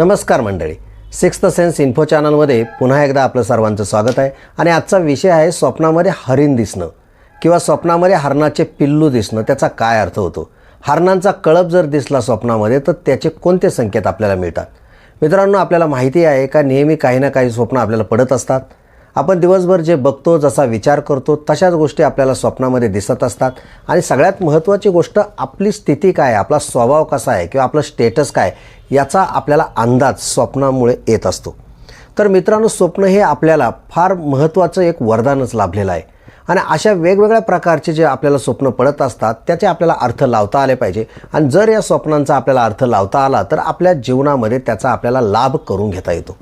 नमस्कार मंडळी. Sixth sense info चॅनलमध्ये पुन्हा एकदा आपलं सर्वांचं स्वागत आहे. आणि आजचा विषय आहे स्वप्नामध्ये हरिण दिसणं. किंवा स्वप्नामध्ये हरणाचे पिल्लू दिसणं. त्याचा काय अर्थ होतो? हरणांचा कळप जर दिसला स्वप्नामध्ये तर त्याचे कोणते संकेत आपल्याला मिळतात? मित्रांनो आपल्याला माहिती आहे का नेहमी काही ना काही स्वप्न आपल्याला पडत असतात. आपण दिवसभर जे बघतो जसा विचार करतो तशाच गोष्टी आपल्याला स्वप्नामध्ये दिसत असतात. आणि सगळ्यात महत्त्वाची गोष्ट आपली स्थिती काय आहे? आपला स्वभाव कसा आहे? किंवा आपलं स्टेटस काय याचा आपल्याला अंदाज स्वप्नामुळे येत असतो. तर मित्रांनो स्वप्न हे आपल्याला फार महत्त्वाचं एक वरदानच लाभलेलं आहे. आणि अशा वेगवेगळ्या प्रकारचे जे आपल्याला स्वप्न पडत असतात त्याचे आपल्याला अर्थ लावता आले पाहिजे. आणि जर या स्वप्नांचा आपल्याला अर्थ लावता आला तर आपल्या जीवनामध्ये त्याचा आपल्याला लाभ करून घेता येतो.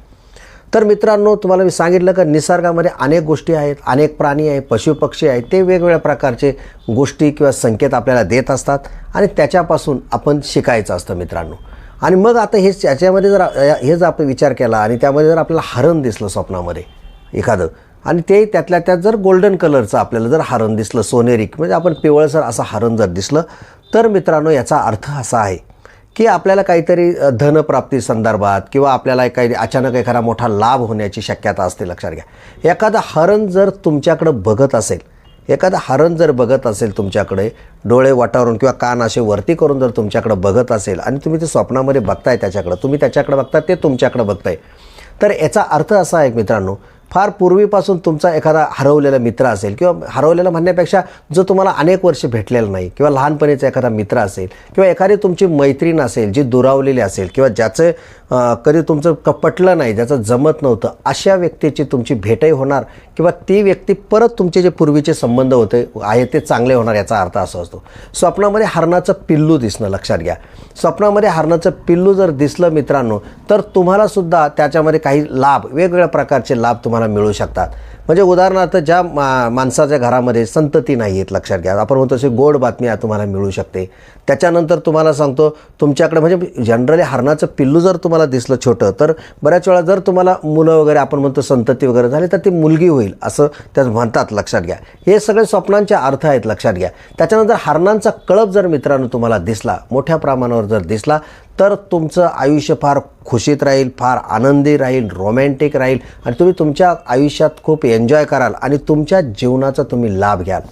तर मित्रांनो तुम्हाला मी सांगितलं का निसर्गामध्ये अनेक गोष्टी आहेत अनेक प्राणी आहे पशुपक्षी आहेत ते वेगवेगळ्या प्रकारचे गोष्टी किंवा संकेत आपल्याला देत असतात आणि त्याच्यापासून आपण शिकायचं असतं मित्रांनो. आणि मग आता हे याच्यामध्ये जर हे जर आपण विचार केला आणि त्यामध्ये जर आपल्याला हरण दिसलं स्वप्नामध्ये एखादं आणि ते त्यातल्या त्यात जर गोल्डन कलरचं आपल्याला जर हरण दिसलं सोनेरी म्हणजे आपण पिवळसर असं हरण जर दिसलं तर मित्रांनो याचा अर्थ असा आहे की आपल्याला काहीतरी धनप्राप्ती संदर्भात किंवा आपल्याला काही अचानक एखादा मोठा लाभ होण्याची शक्यता असते लक्षात घ्या. एखादा हरण जर तुमच्याकडं बघत असेल एखादा हरण जर बघत असेल तुमच्याकडे डोळे वाटावरून किंवा कान असे वरती करून जर तुमच्याकडे बघत असेल आणि तुम्ही ते स्वप्नामध्ये बघताय त्याच्याकडं तुम्ही त्याच्याकडे बघताय ते तुमच्याकडे बघताय. तर याचा अर्थ असा आहे मित्रांनो फार पूर्वीपासून तुमचा एखादा हरवलेला मित्र असेल किंवा हरवलेला म्हणण्यापेक्षा जो तुम्हाला अनेक वर्ष भेटलेला नाही किंवा लहानपणीचा एखादा मित्र असेल किंवा एखादी तुमची मैत्रीण असेल जी दुरावलेली असेल किंवा ज्याचं कधी तुमचं कपटलं नाही ज्याचं जमत नव्हतं अशा व्यक्तीची तुमची भेटही होणार किंवा ती व्यक्ती परत तुमचे जे पूर्वीचे संबंध होते आहे ते चांगले होणार याचा अर्थ असा असतो. स्वप्नामध्ये हरणाचं पिल्लू दिसणं लक्षात घ्या. स्वप्नामध्ये हरणाचं पिल्लू जर दिसलं मित्रांनो तर तुम्हालासुद्धा त्याच्यामध्ये काही लाभ वेगवेगळ्या प्रकारचे लाभ तुम्हाला तुम्हाला मिळू शकतात. म्हणजे उदाहरणार्थ ज्या मा माणसाच्या घरामध्ये संतती नाही आहेत लक्षात घ्या. आपण म्हणतो अशी गोड बातमी तुम्हाला मिळू शकते. त्याच्यानंतर तुम्हाला सांगतो तुमच्याकडे म्हणजे जनरली हरणाचं पिल्लू जर तुम्हाला दिसलं छोटं तर बऱ्याच वेळा जर तुम्हाला मुलं वगैरे आपण म्हणतो संतती वगैरे झाली तर ती मुलगी होईल असं त्यात म्हणतात लक्षात घ्या. हे सगळे स्वप्नांचे अर्थ आहेत लक्षात घ्या. त्याच्यानंतर हरणांचा कळप जर मित्रांनो तुम्हाला दिसला मोठ्या प्रमाणावर जर दिसला तर तुमचं आयुष्य फार खुशीत राहील फार आनंदी राहील रोमॅन्टिक राहील आणि तुम्ही तुमच्या आयुष्यात खूप एन्जॉय कराल आणि तुमच्या जीवनाचा तुम्ही लाभ घ्याल.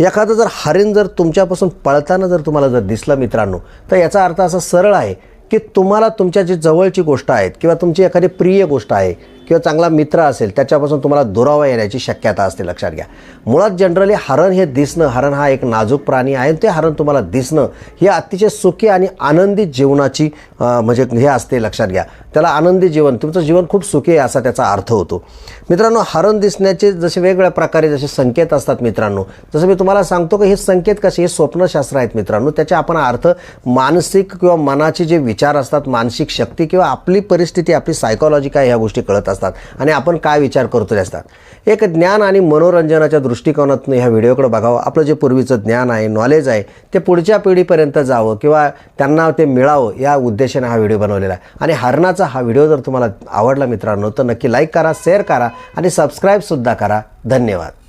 एखादं जर हरिण जर तुमच्यापासून पळताना जर तुम्हाला जर दिसलं मित्रांनो तर याचा अर्थ असा सरळ आहे की तुम्हाला तुमच्या जी जवळची गोष्ट आहेत किंवा तुमची एखादी प्रिय गोष्ट आहे किंवा चांगला मित्र असेल त्याच्यापासून तुम्हाला दुरावा येण्याची शक्यता असते लक्षात घ्या. मुळात जनरली हरण हे दिसणं हरण हा एक नाजूक प्राणी आहे ते हरण तुम्हाला दिसणं हे अतिशय सुखी आणि आनंदी जीवनाची म्हणजे हे असते लक्षात घ्या. त्याला आनंदी जीवन तुमचं जीवन खूप सुखी आहे असा त्याचा अर्थ होतो. मित्रांनो हरण दिसण्याचे जसे वेगवेगळ्या प्रकारे जसे संकेत असतात मित्रांनो जसं मी तुम्हाला सांगतो की हे संकेत कसे हे स्वप्नशास्त्र आहेत मित्रांनो त्याचे आपण अर्थ मानसिक किंवा मनाचे जे विचार असतात मानसिक शक्ती किंवा आपली परिस्थिती आपली सायकॉलॉजी काय ह्या गोष्टी कळत असतात. आणि आपण काय विचार करतो ते असतात एक ज्ञान आणि मनोरंजनाच्या दृष्टिकोनातून ह्या व्हिडिओकडे बघावं. आपलं जे पूर्वीचं ज्ञान आहे नॉलेज आहे ते पुढच्या पिढीपर्यंत जावं किंवा त्यांना ते मिळावं या उद्देशाने हा व्हिडिओ बनवलेला आहे. आणि हरणाचा हा व्हिडिओ जर तुम्हाला आवडला मित्रांनो तर नक्की लाईक करा शेअर करा आणि सबस्क्राईबसुद्धा करा. धन्यवाद.